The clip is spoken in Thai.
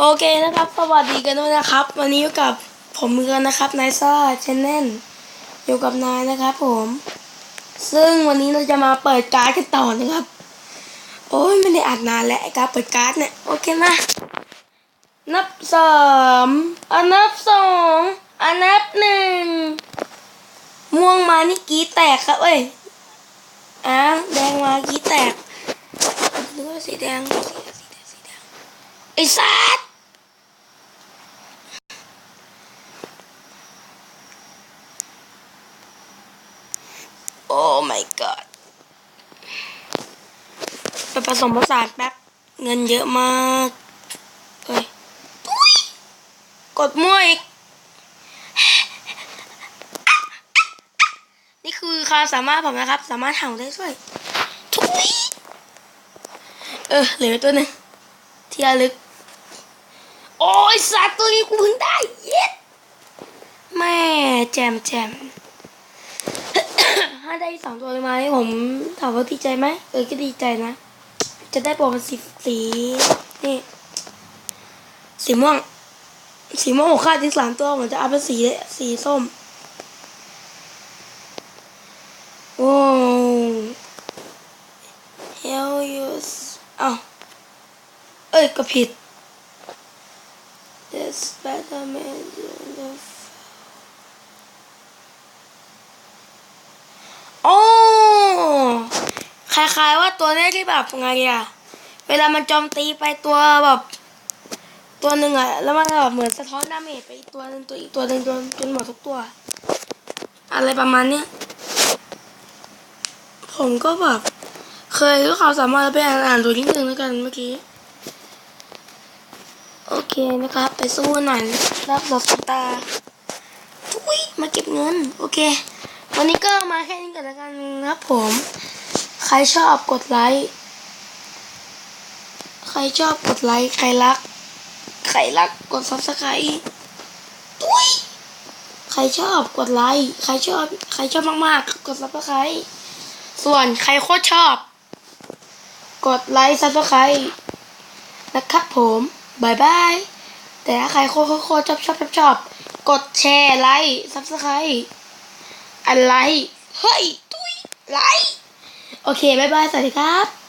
โอเคนะครับ สวัสดีกันด้วยนะครับ วันนี้อยู่กับผมเมือนนะครับนายซ่าชนแนลอยู่กับนายนะครับผม ซึ่งวันนี้เราจะมาเปิดการ์ดกันต่อนะครับ โอ้ยไม่ได้อัดนานแล้วการเปิดการ์ดเนี่ย โอเคมา นับสามอันนับสองอันนับหนึ่ง ม่วงมานี่กีแตกครับเอ้ยอะแดงมากรีดแตกหรือว่าสีแดงสีแดงสีแดงสีแดงไอ้สัตว์โอ้ my god ไปผสมผสานแป๊บ เงินเยอะมาก เฮ้ย กดมั่วอีก นี่คือความสามารถผมนะครับ สามารถเห่าได้ด้วยทุยเออ เหลือตัวหนึ่งที่ระลึก โอ้ยสัตว์ตัวนี้กูเพิ่งได้ เย็ดแม่แจมแจม ได้สองตัวเลยไหมผมถามว่าดีใจไหมเออก็ดีใจนะ จะได้โปรเป็นสีสีนี่สีม่วง สีม่วงของข้าที่สามตัวผมจะเอาเป็นสีสีส้มโอ้ hell yes อ้าวเอ้ยก็ผิด This Spider-Man in the f- โอ้ คล้ายๆ ว่าตัวเนี้ยที่แบบไงอะเวลามันโจมตีไปตัวแบบ ตัวหนึ่งอะแล้วมันแบบเหมือนสะท้อนดาเมจไปอีกตัวนึ่งตัวอีกตัวนึ่งจนจนหมดทุกตัว อะไรประมาณเนี้ยผมก็แบบเคยรู้เขาสามารถไปอ่านอ่านดูนิดนึงแล้วกันเมื่อกี้ โอเคนะครับ ไปสู้หน่อยรับดอกตาทุยมาเก็บเงิน โอเค วันนี้ก็มาแค่นี้ก่อนแล้วกันนะครับผม ใครชอบกดไลค์ ใครชอบกดไลค์ ใครรัก ใครรักกดซับสไครต์ทุยใครชอบกดไลค์ ใครชอบ ใครชอบมากๆ กดซับสไครต์ส่วนใครโคตรชอบ กดไลค์ซับสไครต์นะครับผมบายบาย แต่ถ้าใครโคตรโคตรชอบชอบชอบชอบ กดแชร์ไลค์ซับสไครต์อะไร เฮ้ย ตุ้ยไลค์ โอเคบายบาย สวัสดีครับ